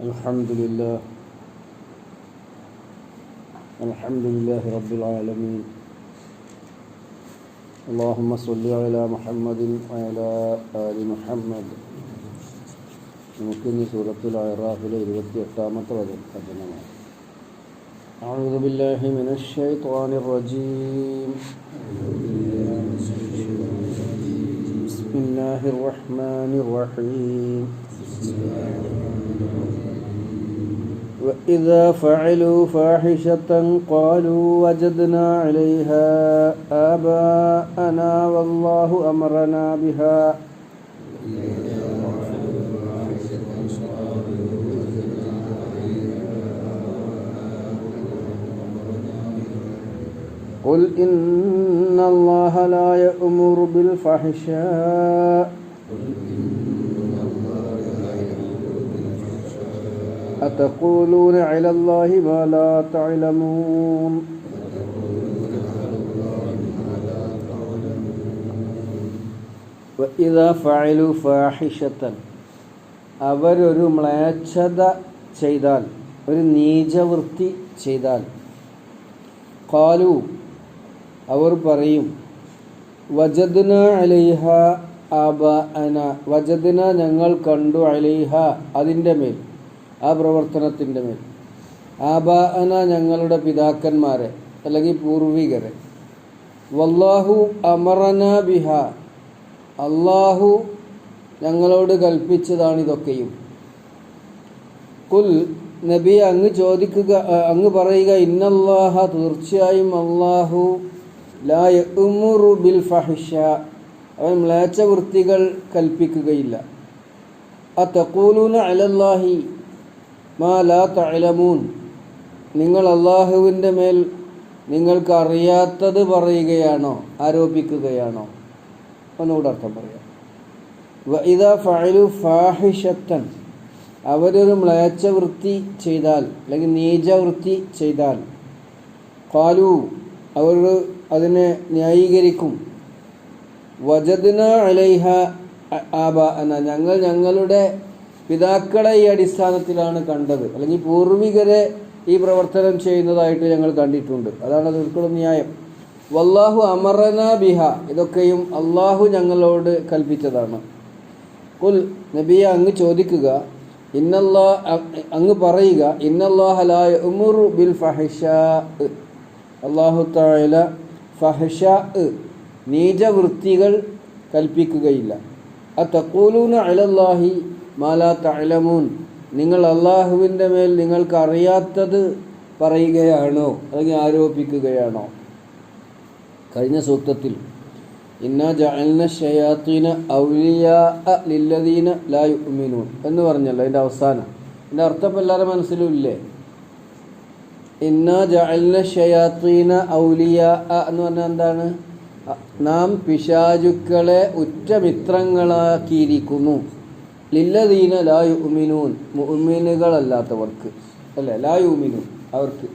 الحمد لله الحمد لله رب العالمين اللهم صل على محمد وعلى آل محمد നമുക്കിനി സൂറത്തുൽ അറാഫിലെ ഇരുപത്തി എട്ടാമത്തെ വചനമാണ് أعوذ بالله من الشيطان الرجيم بسم الله الرحمن الرحيم وإذا فعلوا فاحشة قالوا وجدنا عليها آباءنا والله أمرنا بها قل إن الله لا يأمر بالفحشاء أتقولون على الله ما لا تعلمون وإذا فعلوا فاحشة അവരൊരു മ്ലേച്ഛത ചെയ്താൽ ഒരു നീചവൃത്തി ചെയ്താൽ കാലു അവർ പറയും വജദ്ന അലൈഹ അബ അന വജദ്ന ഞങ്ങൾ കണ്ടു അലൈഹ അതിന്റെ മേൽ ആ പ്രവർത്തനത്തിന്റെ മേൽ. ആബ അന ഞങ്ങളുടെ പിതാക്കന്മാരെ അല്ലെങ്കിൽ പൂർവികരെ. വല്ലാഹു അമറന ബിഹ. അള്ളാഹു ഞങ്ങളോട് കൽപ്പിച്ചതാണിതൊക്കെയും. കുൽ നബി അങ്ങ് ചോദിക്കുക അങ്ങ് പറയുക ഇന്നല്ലാഹ തീർച്ചയായും അള്ളാഹു ലാ ബിൽ ഫഹിഷ. അവൻ മ്ലേച്ച വൃത്തികൾ കൽപ്പിക്കുകയില്ല. അത്തഖൂലൂന അലല്ലാഹി മാ ലാ തഅലമൂൻ. നിങ്ങൾ അള്ളാഹുവിന്റെ മേൽ നിങ്ങൾക്ക് അറിയാത്തത് പറയുകയാണോ? ആരോപിക്കുകയാണോ? ഒന്നുകൂടെ അർത്ഥം പറയാം. ഫാഹിഷത്തൻ. അവരൊരു മ്ലേച്ച വൃത്തി ചെയ്താൽ അല്ലെങ്കിൽ നീചവൃത്തി ചെയ്താൽ കാലു അവർ അതിനെ ന്യായീകരിക്കും. വജദിന അലൈഹ ആബ എന്ന ഞങ്ങൾ ഞങ്ങളുടെ പിതാക്കളെ ഈ അടിസ്ഥാനത്തിലാണ് കണ്ടത്. അല്ലെങ്കിൽ പൂർവികരെ ഈ പ്രവർത്തനം ചെയ്യുന്നതായിട്ട് ഞങ്ങൾ കണ്ടിട്ടുണ്ട്. അതാണ് അതിർക്കുള്ള ന്യായം. വല്ലാഹു അമറന ബിഹ. ഇതൊക്കെയും അള്ളാഹു ഞങ്ങളോട് കൽപ്പിച്ചതാണ്. കുൽ നബിയ അങ്ങ് ചോദിക്കുക ഇന്നല്ലാ അങ്ങ് പറയുക ഇന്നല്ലാഹലായ ഉമുറു ബിൽ ഫഹിഷ. അള്ളാഹു താല ഫഹഷ നീചവൃത്തികൾ കൽപ്പിക്കുകയില്ല. ആ തക്കൂലൂന അലല്ലാഹി മാലാ തലമൂൻ നിങ്ങൾ അള്ളാഹുവിന്റെ മേൽ നിങ്ങൾക്ക് അറിയാത്തത് പറയുകയാണോ? അല്ലെങ്കിൽ ആരോപിക്കുകയാണോ? കഴിഞ്ഞ സൂക്തത്തിൽ ഇന്ന ജഅൽന ഷയാത്തീന ഔലിയാ ലില്ലദീന ലാ എന്ന് പറഞ്ഞല്ലോ അതിന്റെ അവസാനം. എന്റെ അർത്ഥം എല്ലാവരുടെ മനസ്സിലും ഇല്ലേ? ഇന്ന ജഅൽന ഷയാത്തീന ഔലിയാ എന്ന് പറഞ്ഞാൽ എന്താണ്? നാം പിശാചുക്കളെ ഉറ്റമിത്രങ്ങളാക്കിയിരിക്കുന്നു ലില്ലദീന ലാ യുഅ്മിനൂൻ. മുഅ്മിനുകളല്ലാത്തവർക്ക്. അല്ലേ? ലാ യുഅ്മിനൂൻ അവർക്ക്.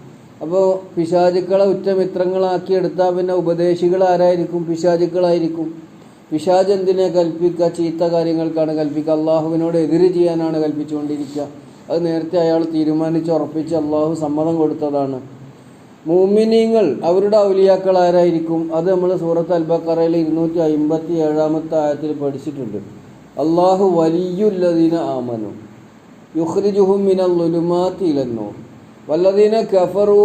അപ്പോൾ പിശാചുക്കളെ ഉറ്റമിത്രങ്ങളാക്കി എടുത്താൽ പിന്നെ ഉപദേശികൾ ആരായിരിക്കും? പിശാചുക്കളായിരിക്കും. പിശാജ് എന്തിനെ കൽപ്പിക്കുക ചീത്ത കാര്യങ്ങൾക്കാണ് കൽപ്പിക്കുക അള്ളാഹുവിനോട് എതിര് ചെയ്യാനാണ് കൽപ്പിച്ചുകൊണ്ടിരിക്കുക അത് നേരത്തെ അയാൾ തീരുമാനിച്ച് ഉറപ്പിച്ച് അള്ളാഹു സമ്മതം കൊടുത്തതാണ്. മൂമിനീങ്ങൾ അവരുടെ ഔലിയാക്കൾ ആരായിരിക്കും? അത് നമ്മൾ സൂറത്ത് അൽബക്കറയിൽ ഇരുന്നൂറ്റി അമ്പത്തി ഏഴാമത്തെ ആയത്തിൽ പഠിച്ചിട്ടുണ്ട്. അള്ളാഹു വലിയുല്ലദീന ആമനു യുഹ്രിജുഹും മിനൽ ലുലുമാത്തി ഇലന്നോ വല്ലദീന കഫറു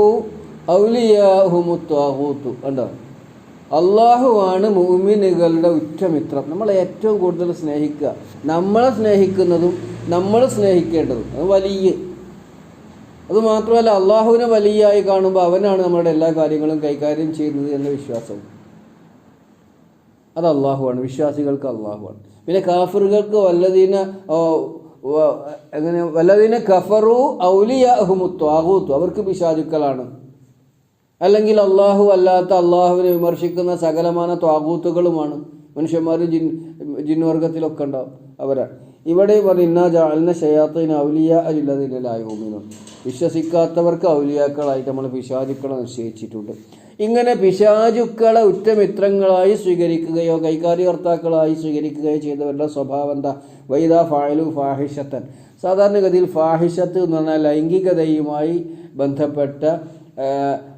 ഔലിയാഹുമുത്താഹൂത്തു കണ്ടോ? അള്ളാഹുവാണ് മൂമിനുകളുടെ ഉറ്റമിത്രം. നമ്മളെ ഏറ്റവും കൂടുതൽ സ്നേഹിക്കുക. നമ്മളെ സ്നേഹിക്കുന്നതും നമ്മൾ സ്നേഹിക്കേണ്ടതും. അത് വലിയ. അത് മാത്രമല്ല അള്ളാഹുവിനെ വലിയായി കാണുമ്പോൾ അവനാണ് നമ്മുടെ എല്ലാ കാര്യങ്ങളും കൈകാര്യം ചെയ്യുന്നത് എന്ന വിശ്വാസം. അത് അള്ളാഹുവാണ്. വിശ്വാസികൾക്ക് അള്ളാഹുവാണ്. പിന്നെ കാഫറുകൾക്ക് വല്ലതീന എങ്ങനെ വല്ലതീന കഫറു ഔലിയാഹുമുത്തു ആഹൂത്തു അവർക്ക് പിശാചുക്കളാണ്. അല്ലെങ്കിൽ അള്ളാഹു അല്ലാത്ത അള്ളാഹുവിനെ വിമർശിക്കുന്ന സകലമാന ത്വാകൂത്തുകളുമാണ് മനുഷ്യന്മാരും ജിൻ ജിൻവർഗത്തിലൊക്കെ ഉണ്ടാവും അവരാണ് ഇവിടെ പറയുന്ന ജാലിന ഷയാത്തിന് ഔലിയ അലില്ലതിലായ ഭൂമിനോ വിശ്വസിക്കാത്തവർക്ക് ഔലിയാക്കളായിട്ട് നമ്മൾ പിശാചുക്കളെ നിശ്ചയിച്ചിട്ടുണ്ട്. ഇങ്ങനെ പിശാചുക്കളെ ഉറ്റമിത്രങ്ങളായി സ്വീകരിക്കുകയോ കൈകാര്യകർത്താക്കളായി സ്വീകരിക്കുകയോ ചെയ്തവരുടെ സ്വഭാവം എന്താ? വൈദ ഫായലു ഫാഹിഷത്തൻ. സാധാരണഗതിയിൽ ഫാഹിഷത്ത് എന്ന് പറഞ്ഞാൽ ലൈംഗികതയുമായി ബന്ധപ്പെട്ട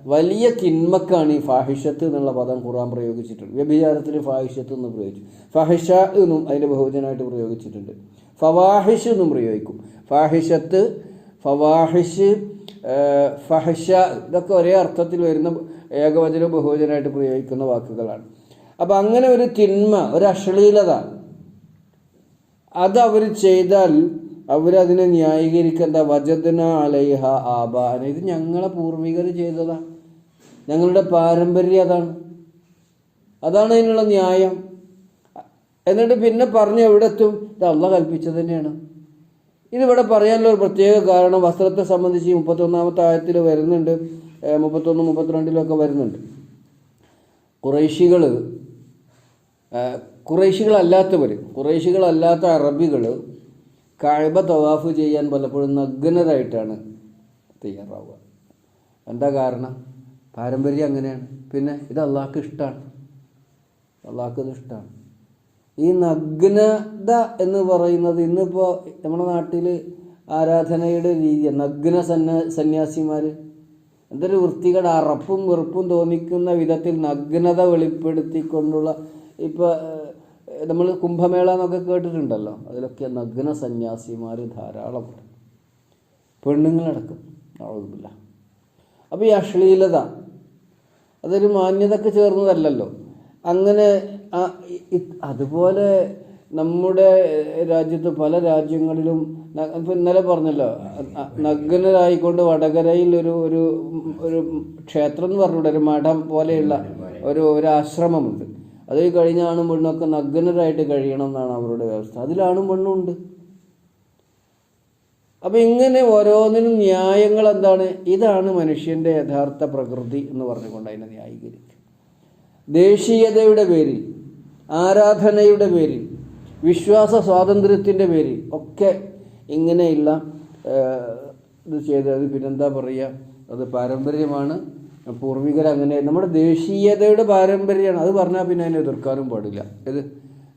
വലിയ തിന്മക്കാണ് ഈ ഫാഹിഷത്ത് എന്നുള്ള പദം ഖുറാൻ പ്രയോഗിച്ചിട്ടുണ്ട്. വ്യഭിചാരത്തിൽ ഫാഹിഷത്ത് എന്ന് പ്രയോഗിച്ചു. ഫഹിഷ എന്നും അതിന്റെ ബഹുജനായിട്ട് പ്രയോഗിച്ചിട്ടുണ്ട്. ഫവാഹിഷ് എന്നും പ്രയോഗിക്കും. ഫാഹിഷത്ത് ഫവാഹിഷ് ഫഹിഷ ഫഹഷ ഇതൊക്കെ ഒരേ അർത്ഥത്തിൽ വരുന്ന ഏകവചന ബഹുവചനമായിട്ട് പ്രയോഗിക്കുന്ന വാക്കുകളാണ്. അപ്പം അങ്ങനെ ഒരു തിന്മ ഒരു അശ്ലീലത അത് അവർ ചെയ്താൽ അവരതിനെ ന്യായീകരിക്കേണ്ട വജദന അലൈഹ ആബാന ഇത് ഞങ്ങളെ പൂർവികർ ചെയ്തതാണ് ഞങ്ങളുടെ പാരമ്പര്യം അതാണ്. അതാണ് അതിനുള്ള ന്യായം. എന്നിട്ട് പിന്നെ പറഞ്ഞു എവിടെ എത്തും? ഇത് അള്ള കൽപ്പിച്ചത് തന്നെയാണ്. ഇതിവിടെ പറയാനുള്ള ഒരു പ്രത്യേക കാരണം വസ്ത്രത്തെ സംബന്ധിച്ച് മുപ്പത്തൊന്നാമത്തെ ആയത്തിൽ വരുന്നുണ്ട്. മുപ്പത്തൊന്ന് മുപ്പത്തിരണ്ടിലൊക്കെ വരുന്നുണ്ട്. കുറേശികൾ കുറേശികളല്ലാത്തവർ കുറേശികളല്ലാത്ത അറബികൾ കഴബ തവാഫ് ചെയ്യാൻ പലപ്പോഴും നഗ്നരായിട്ടാണ് തയ്യാറാവുക. എന്താ കാരണം? പാരമ്പര്യം അങ്ങനെയാണ്. പിന്നെ ഇത് അള്ളാഹ്ക്ക് ഇഷ്ടമാണ് അള്ളാഹ്ക്ക് ഇഷ്ടമാണ് ഈ നഗ്നത എന്ന് പറയുന്നത് ഇന്നിപ്പോൾ നമ്മുടെ നാട്ടിൽ ആരാധനയുടെ രീതിയാണ് നഗ്ന സന്ന സന്യാസിമാർ എന്തൊരു വൃത്തികേട്. അറപ്പും വെറുപ്പും തോന്നിക്കുന്ന വിധത്തിൽ നഗ്നത വെളിപ്പെടുത്തിക്കൊണ്ടുള്ള ഇപ്പോൾ നമ്മൾ കുംഭമേള എന്നൊക്കെ കേട്ടിട്ടുണ്ടല്ലോ. അതിലൊക്കെ നഗ്ന സന്യാസിമാർ ധാരാളമുണ്ട് പെണ്ണുങ്ങളടക്കം. അഴുതില്ല അപ്പോൾ ഈ അശ്ലീലത അതൊരു മാന്യതക്ക് ചേർന്നതല്ലല്ലോ. അങ്ങനെ അതുപോലെ നമ്മുടെ രാജ്യത്ത് പല രാജ്യങ്ങളിലും ഇപ്പം ഇന്നലെ പറഞ്ഞല്ലോ നഗ്നരായിക്കൊണ്ട് വടകരയിൽ ഒരു ഒരു ഒരു ക്ഷേത്രം എന്ന് പറഞ്ഞൂടെ ഒരു മഠം പോലെയുള്ള ഒരു ഒരു ആശ്രമമുണ്ട്. അത് കഴിഞ്ഞ ആണും പെണ്ണൊക്കെ നഗ്നരായിട്ട് കഴിയണം എന്നാണ് അവരുടെ വ്യവസ്ഥ. അതിലാണും പെണ്ണും ഉണ്ട്. അപ്പം ഇങ്ങനെ ഓരോന്നിനും ന്യായങ്ങൾ എന്താണ്? ഇതാണ് മനുഷ്യന്റെ യഥാർത്ഥ പ്രകൃതി എന്ന് പറഞ്ഞുകൊണ്ട് അതിനെ ന്യായീകരിക്കുക. ദേശീയതയുടെ പേരിൽ ആരാധനയുടെ പേരിൽ വിശ്വാസ സ്വാതന്ത്ര്യത്തിന്റെ പേരിൽ ഒക്കെ ഇങ്ങനെയുള്ള ഇത് ചെയ്തത് പിന്നെന്താ പറയുക? അത് പാരമ്പര്യമാണ്. പൂർവികർ അങ്ങനെ. നമ്മുടെ ദേശീയതയുടെ പാരമ്പര്യമാണ്. അത് പറഞ്ഞാൽ പിന്നെ അതിനെ എതിർക്കാനും പാടില്ല. ഇത്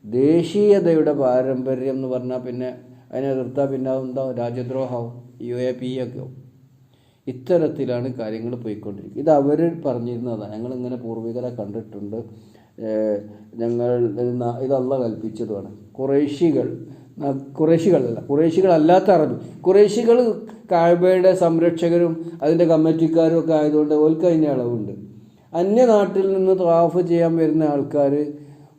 ദേശീയതയുടെ പാരമ്പര്യം എന്ന് പറഞ്ഞാൽ പിന്നെ അതിനെ എതിർത്താൽ പിന്നെ അതെന്താ രാജ്യദ്രോഹമാവും യു എ പി ഒക്കെ ആവും. ഇത്തരത്തിലാണ് കാര്യങ്ങൾ പോയിക്കൊണ്ടിരിക്കുന്നത്. ഇത് അവർ പറഞ്ഞിരുന്നതാണ്. ഞങ്ങളിങ്ങനെ പൂർവികരെ കണ്ടിട്ടുണ്ട്. ഞങ്ങൾ ഇതല്ല കൽപ്പിച്ചതുമാണ്. കുറേശികൾ കുറേശികളല്ല കുറേശികളല്ലാത്ത അറബി. കുറേശികൾ കാഴ്ബയുടെ സംരക്ഷകരും അതിന്റെ കമ്മിറ്റിക്കാരും ഒക്കെ ആയതുകൊണ്ട് ഓൽക്ക് അതിന്റെ അളവുണ്ട്. അന്യനാട്ടിൽ നിന്ന് ത്വാഫ് ചെയ്യാൻ വരുന്ന ആൾക്കാർ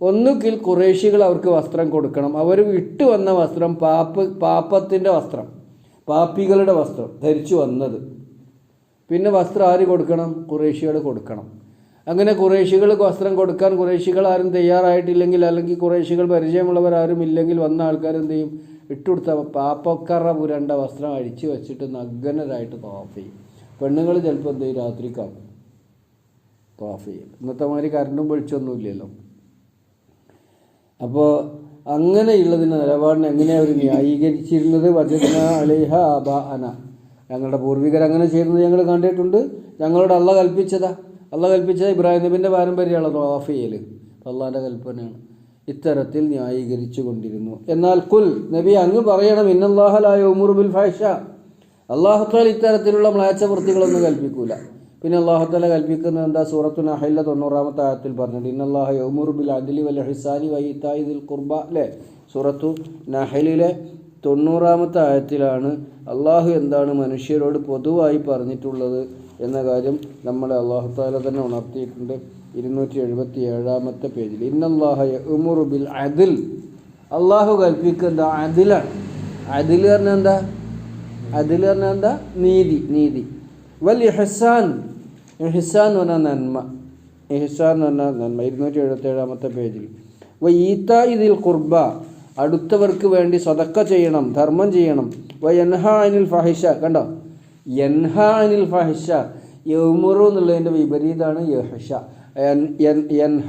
ഒന്നുകിൽ കുറേശികൾ അവർക്ക് വസ്ത്രം കൊടുക്കണം. അവർ ഇട്ട് വന്ന വസ്ത്രം പാപ്പ് പാപ്പത്തിന്റെ വസ്ത്രം പാപ്പികളുടെ വസ്ത്രം ധരിച്ചു വന്നത്. പിന്നെ വസ്ത്രം ആര് കൊടുക്കണം? കുറേശികൾ കൊടുക്കണം. അങ്ങനെ കുറേശികൾ വസ്ത്രം കൊടുക്കാൻ കുറേശികൾ ആരും തയ്യാറായിട്ടില്ലെങ്കിൽ അല്ലെങ്കിൽ കുറേശികൾ പരിചയമുള്ളവർ ആരും ഇല്ലെങ്കിൽ വന്ന ആൾക്കാരെന്ത് ചെയ്യും? ഇട്ടുകൊടുത്ത പാപ്പക്കറ പുരണ്ട വസ്ത്രം അഴിച്ചു വെച്ചിട്ട് നഗ്നരായിട്ട് തോഫ് ചെയ്യും. പെണ്ണുങ്ങൾ ചിലപ്പോൾ എന്ത് ചെയ്യും? കാണും തോഫ് ചെയ്യും. ഇന്നത്തെ മാതിരി കരണ്ടും വെളിച്ചൊന്നുമില്ലല്ലോ അപ്പോൾ അങ്ങനെയുള്ളതിന്റെ നിലപാടിനെ എങ്ങനെയാണ് അവർ ന്യായീകരിച്ചിരുന്നത്? വജന അലിഹ അബ അന. ഞങ്ങളുടെ പൂർവികർ അങ്ങനെ ചെയ്യുന്നത് ഞങ്ങൾ കണ്ടിട്ടുണ്ട്. ഞങ്ങളോട് അള്ള കൽപ്പിച്ചതാ. അള്ള കൽപ്പിച്ചത് ഇബ്രാഹിം നബിന്റെ പാരമ്പര്യമാണ് തോഫ് ചെയ്യൽ അള്ളാന്റെ കൽപ്പനയാണ്. ഇത്തരത്തിൽ ന്യായീകരിച്ചു കൊണ്ടിരുന്നു. എന്നാൽ കുൽ നബി അങ്ങ് പറയണം ഇന്നല്ലാഹലായ ഉമുറുബിൽ ബിൽ ഫാഷ അള്ളാഹുത്താൽ ഇത്തരത്തിലുള്ള മ്ലാച്ച വൃത്തികളൊന്നും കൽപ്പിക്കൂല. പിന്നെ അള്ളാഹുത്താല കൽപ്പിക്കുന്നത് എന്താ? സൂറത്തു നഹല്ല തൊണ്ണൂറാമത്തെ ആയത്തിൽ പറഞ്ഞിട്ട് ഇന്നല്ലാഹ യൗമുർ ബിൽ അദിലി വൽ ഹിസാനി വൈത്തായി ദിൽ കുർബ അല്ലേ? സൂറത്തു നഹലിലെ തൊണ്ണൂറാമത്തെ ആയത്തിലാണ് അള്ളാഹു എന്താണ് മനുഷ്യരോട് പൊതുവായി പറഞ്ഞിട്ടുള്ളത് എന്ന കാര്യം നമ്മളെ അള്ളാഹുത്താല തന്നെ ഉണർത്തിയിട്ടുണ്ട്. ഇരുന്നൂറ്റി എഴുപത്തി ഏഴാമത്തെ പേജിൽ ഇന്നല്ലാഹ യൗമുർ ബിൽ അതിൽ അള്ളാഹു കൽപ്പിക്കുന്ന അതിലാണ് അതിൽ പറഞ്ഞാൽ എന്താ? അതിൽ പറഞ്ഞാൽ എന്താ? നീതി നീതി. വൽ ഇഹസാൻ. ഇഹസാൻ എന്ന് പറഞ്ഞാൽ നന്മ. ഇഹസാൻ എന്ന് പറഞ്ഞാൽ നന്മ. ഇരുന്നൂറ്റി എഴുപത്തി ഏഴാമത്തെ പേജിൽ. വ ഈത്ത ഇതിൽ കുർബ അടുത്തവർക്ക് വേണ്ടി സതക്ക ചെയ്യണം ധർമ്മം ചെയ്യണം. വ യൻഹ അനിൽ ഫഹിഷ. കണ്ടോ? യൻഹ അനിൽ ഫഹിഷ. യൗമുറു എന്നുള്ളതിന്റെ വിപരീതമാണ് യഹ്ഷ. യൻഹ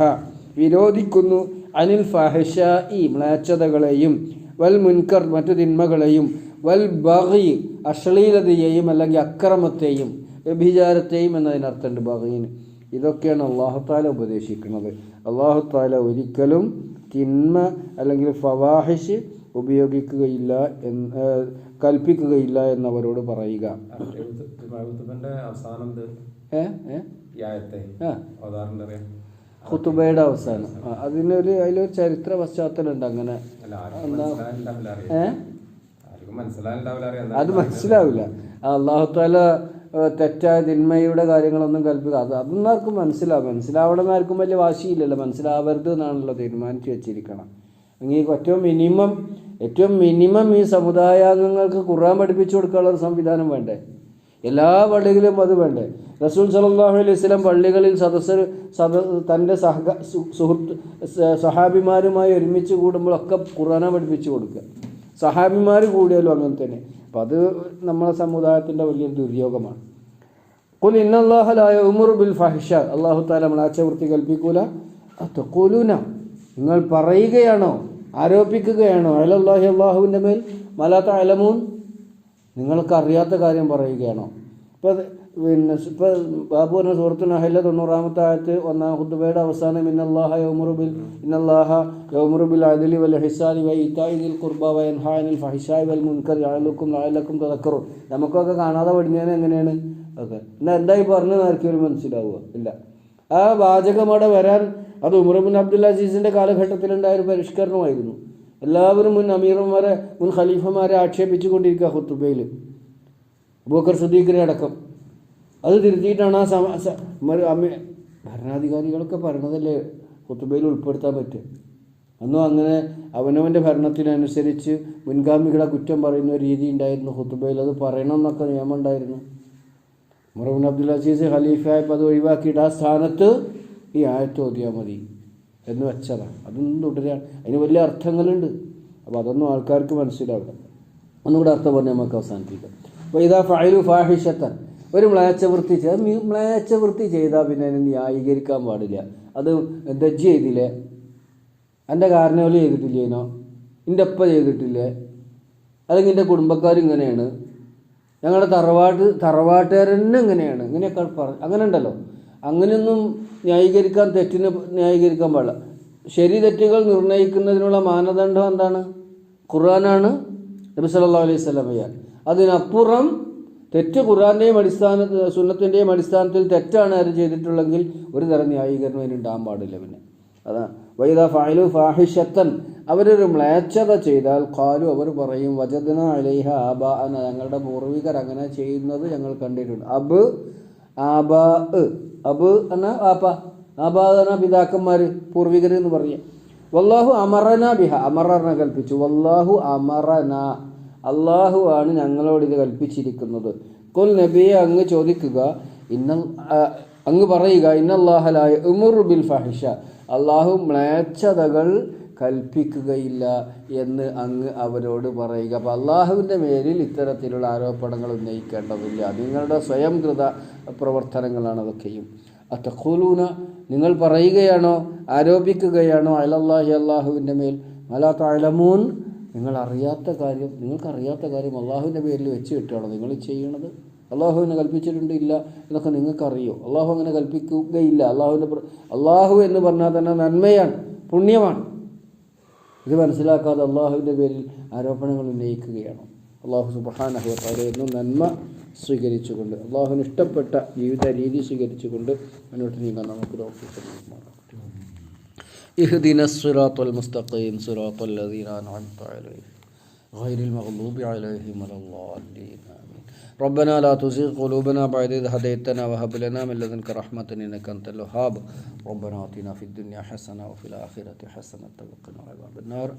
വിരോധിക്കുന്നു. അനിൽ ഫഹഷ ഈ മ്ലേച്ഛതകളെയും വൽ മുൻകർ മറ്റു തിന്മകളെയും വൽ ബഹി അശ്ലീലതയെയും അല്ലെങ്കിൽ അക്രമത്തെയും വ്യഭിചാരത്തെയും എന്നതിനർത്ഥമുണ്ട് ബഹീന് ഇതൊക്കെയാണ് അള്ളാഹുത്താല ഉപദേശിക്കുന്നത്. അള്ളാഹുത്താല ഒരിക്കലും തിന്മ അല്ലെങ്കിൽ ഫവാഹിഷ് ഉപയോഗിക്കുകയില്ല എന്ന് കൽപ്പിക്കുകയില്ല എന്നവരോട് പറയുക. അവസാനം ഏ ഏ? ഖുത്തുബയുടെ അവസാനം. അതിന് അതിനൊരു അതിലൊരു ചരിത്ര പശ്ചാത്തലം ഉണ്ട് അങ്ങനെ അത് മനസ്സിലാവില്ല. അള്ളാഹുത്താല തെറ്റായ തിന്മയുടെ കാര്യങ്ങളൊന്നും കൽപ്പിക്കുക അത് അതൊന്നും ആർക്കും മനസ്സിലാവും മനസ്സിലാവണം ആർക്കും വലിയ വാശിയില്ലല്ലോ. മനസ്സിലാവരുത് എന്നാണല്ലോ തീരുമാനിച്ചു വെച്ചിരിക്കണം. എങ്കിൽ ഏറ്റവും മിനിമം ഏറ്റവും മിനിമം ഈ സമുദായാംഗങ്ങൾക്ക് ഖുർആൻ പഠിപ്പിച്ചു കൊടുക്കാനുള്ള ഒരു സംവിധാനം വേണ്ടേ? എല്ലാ പള്ളികളിലും അത് വേണ്ടേ. റസൂൽ സല്ലല്ലാഹു അലൈഹി വസല്ലം പള്ളികളിൽ സദസ്സർ സദ തന്റെ സഹ സുഹൃത്ത് സഹാബിമാരുമായി ഒരുമിച്ച് കൂടുമ്പോഴൊക്കെ ഖുറാന പഠിപ്പിച്ചു കൊടുക്കുക. സഹാബിമാർ കൂടിയാലും അങ്ങനെ തന്നെ. അപ്പം അത് നമ്മളെ സമുദായത്തിന്റെ വലിയൊരു ദുര്യോഗമാണ്. കുൽ ഇന്നല്ലാഹലായ ഉമർ ബിൽ ഫഹിഷ. അള്ളാഹു താല നമ്മൾ ആച്ചവൃത്തി കൽപ്പിക്കൂല. അത്തക്കൂലൂന നിങ്ങൾ പറയുകയാണോ? ആരോപിക്കുകയാണോ? അലല്ലാഹി അള്ളാഹുവിന്റെ മേൽ. മലാത്ത അലമൂൻ നിങ്ങൾക്ക് അറിയാത്ത കാര്യം പറയുകയാണോ? ഇപ്പോൾ പിന്നെ ഇപ്പോൾ ബാബു എന്ന സുഹൃത്തിന് നഹല്ല തൊണ്ണൂറാമത്തെ ആയത്ത് ഒന്നാം ഹുദ്ബയുടെ അവസാനം ഇന്നല്ലാഹ യൗമുറുബിൽ ഇന്നല്ലാഹ യൗമുറുബിൽ അദലി വൽ ഹിസാലി വൈ ഇത്തായിദിൽ കുർബ വയൻഹാനിൽ ഫഹിഷായ് വൽ മുൻകർ യാലക്കും ലായലക്കും തുറക്കറും നമുക്കൊക്കെ കാണാതെ പഠിഞ്ഞാൽ എങ്ങനെയാണ്? ഒക്കെ എന്നാൽ എന്തായി പറഞ്ഞ് ഒരു മനസ്സിലാവുക ഇല്ല. ആ വാചകം അവിടെ വരാൻ അത് ഉമർബിൻ അബ്ദുൽ അസീസിന്റെ കാലഘട്ടത്തിലുണ്ടായ ഒരു പരിഷ്കരണമായിരുന്നു. എല്ലാവരും മുൻ അമീർമാരെ മുൻ ഖലീഫമാരെ ആക്ഷേപിച്ചു കൊണ്ടിരിക്കുക ഹുത്തുബയിൽ അബൂക്കർ സുദീഖിനെ അടക്കം. അത് തിരുത്തിയിട്ടാണ് ആ സമ ഭരണാധികാരികളൊക്കെ പറയണതല്ലേ ഹുത്തുബയിൽ ഉൾപ്പെടുത്താൻ പറ്റും അന്നും അങ്ങനെ അവനവന്റെ ഭരണത്തിനനുസരിച്ച് മുൻഗാമികളെ കുറ്റം പറയുന്ന രീതി ഉണ്ടായിരുന്നു ഹുത്തുബയിൽ അത് പറയണം എന്നൊക്കെ നിയമം ഉണ്ടായിരുന്നു. മുറബിൻ അബ്ദുൽ അസീസ് ഖലീഫായപ്പോൾ അത് ഒഴിവാക്കിയിട്ട് ആ സ്ഥാനത്ത് ഈ ആയത്ത് ഓതിയാൽ മതി. എന്ന് വെച്ചതാണ്. അതൊന്നും തുടരുകയാണ് അതിന് വലിയ അർത്ഥങ്ങളുണ്ട്. അപ്പോൾ അതൊന്നും ആൾക്കാർക്ക് മനസ്സിലാവില്ല. ഒന്നുകൂടെ അർത്ഥം പറഞ്ഞ് നമുക്ക് അവസാനിപ്പിക്കാം. അപ്പോൾ ഇതാ ഫയലു ഫാഹിഷത്തൻ. ഒരു മ്ലേച്ഛ വൃത്തി ചെയ്ത് മ്ലേച്ഛ വൃത്തി ചെയ്താൽ പിന്നെ അതിനെ ന്യായീകരിക്കാൻ പാടില്ല. അത് ദജ്ജ് ചെയ്തില്ലേ? എന്റെ കാരണവൽ ചെയ്തിട്ടില്ലേനോ എന്റെ ഒപ്പ ചെയ്തിട്ടില്ലേ? അല്ലെങ്കിൽ എന്റെ കുടുംബക്കാർ ഇങ്ങനെയാണ്? ഞങ്ങളുടെ തറവാട്ട് തറവാട്ടുകാരെന്നെ ഇങ്ങനെയാണ്. ഇങ്ങനെയൊക്കെ പറ അങ്ങനെ ഉണ്ടല്ലോ അങ്ങനെയൊന്നും ന്യായീകരിക്കാൻ തെറ്റിന് ന്യായീകരിക്കാൻ പാടില്ല. ശരി തെറ്റുകൾ നിർണയിക്കുന്നതിനുള്ള മാനദണ്ഡം എന്താണ്? ഖുർആനാണ് നബി സല്ലാ അലൈഹി സ്വലമയ്യ അതിനപ്പുറം തെറ്റ് ഖുറാന്റെയും അടിസ്ഥാന സുന്നത്തിന്റെയും അടിസ്ഥാനത്തിൽ തെറ്റാണ് ആരും ചെയ്തിട്ടുള്ളെങ്കിൽ ഒരു തരം ന്യായീകരണം അതിന് ഉണ്ടാകാൻ പാടില്ല പിന്നെ. അതാണ് വൈദ ഫായിലു ഫാഹിഷത്തൻ. അവരൊരു മ്ലേച്ഛത ചെയ്താൽ കാലു അവർ പറയും വജദന അലൈഹ ആബ എന്ന ഞങ്ങളുടെ പൂർവികർ അങ്ങനെ ചെയ്യുന്നത് ഞങ്ങൾ കണ്ടിട്ടുണ്ട്. അബ് ആബ അബ് എന്ന ആപ്പ. ആബ എന്ന പിതാക്കന്മാർ പൂർവികർ എന്ന് പറയാം വല്ലാഹു അമറന ബിഹ. അമറന കൽപ്പിച്ചു. വല്ലാഹു അമറന. അള്ളാഹു ആണ് ഞങ്ങളോട് ഇത് കൽപ്പിച്ചിരിക്കുന്നത്. കൊൽ നബിയെ അങ്ങ് ചോദിക്കുക. ഇന്ന അങ്ങ് പറയുക ഇന്നല്ലാഹലായ ഉമുറു ബിൽ ഫഹിഷ. അള്ളാഹു മ്ലേച്ഛതകൾ കൽപ്പിക്കുകയില്ല എന്ന് അങ്ങ് അവരോട് പറയുക. അപ്പം അള്ളാഹുവിന്റെ മേലിൽ ഇത്തരത്തിലുള്ള ആരോപണങ്ങൾ ഉന്നയിക്കേണ്ടതില്ല. നിങ്ങളുടെ സ്വയം കൃത പ്രവർത്തനങ്ങളാണ് അതൊക്കെയും അത്തഖൂലൂന നിങ്ങൾ പറയുകയാണോ ആരോപിക്കുകയാണോ അലല്ലാഹി അള്ളാഹുവിന്റെ മേൽ? അലാ അലമൂൻ നിങ്ങൾ അറിയാത്ത കാര്യം നിങ്ങൾക്കറിയാത്ത കാര്യം അള്ളാഹുവിന്റെ പേരിൽ വെച്ച് കിട്ടുകയാണോ നിങ്ങൾ ചെയ്യണത്? അള്ളാഹുവിനെ കൽപ്പിച്ചിട്ടുണ്ട് ഇല്ല എന്നൊക്കെ നിങ്ങൾക്കറിയോ? അള്ളാഹു അങ്ങനെ കൽപ്പിക്കുകയില്ല. അള്ളാഹുവിന്റെ അള്ളാഹു എന്ന് പറഞ്ഞാൽ തന്നെ നന്മയാണ് പുണ്യമാണ്. ഇത് മനസ്സിലാക്കാതെ അള്ളാഹുവിന്റെ പേരിൽ ആരോപണങ്ങൾ ഉന്നയിക്കുകയാണ്? അള്ളാഹു സുബഹാനഹുത്താലെ എന്നും നന്മ സ്വീകരിച്ചുകൊണ്ട് അള്ളാഹുവിന് ഇഷ്ടപ്പെട്ട ജീവിത രീതി സ്വീകരിച്ചുകൊണ്ട് മുന്നോട്ട് നീങ്ങാൻ നമുക്ക് തോന്നിക്കുന്നു اهدنا الصراط المستقيم صراط الذين أنعمت عليهم غير المغضوب عليهم ولا الضالين آمين ربنا لا تزغ قلوبنا بعد إذ هديتنا وهب لنا من لدنك رحمة إنك أنت الوهاب ربنا آتنا في الدنيا حسنة وفي الآخرة حسنة وقنا عذاب النار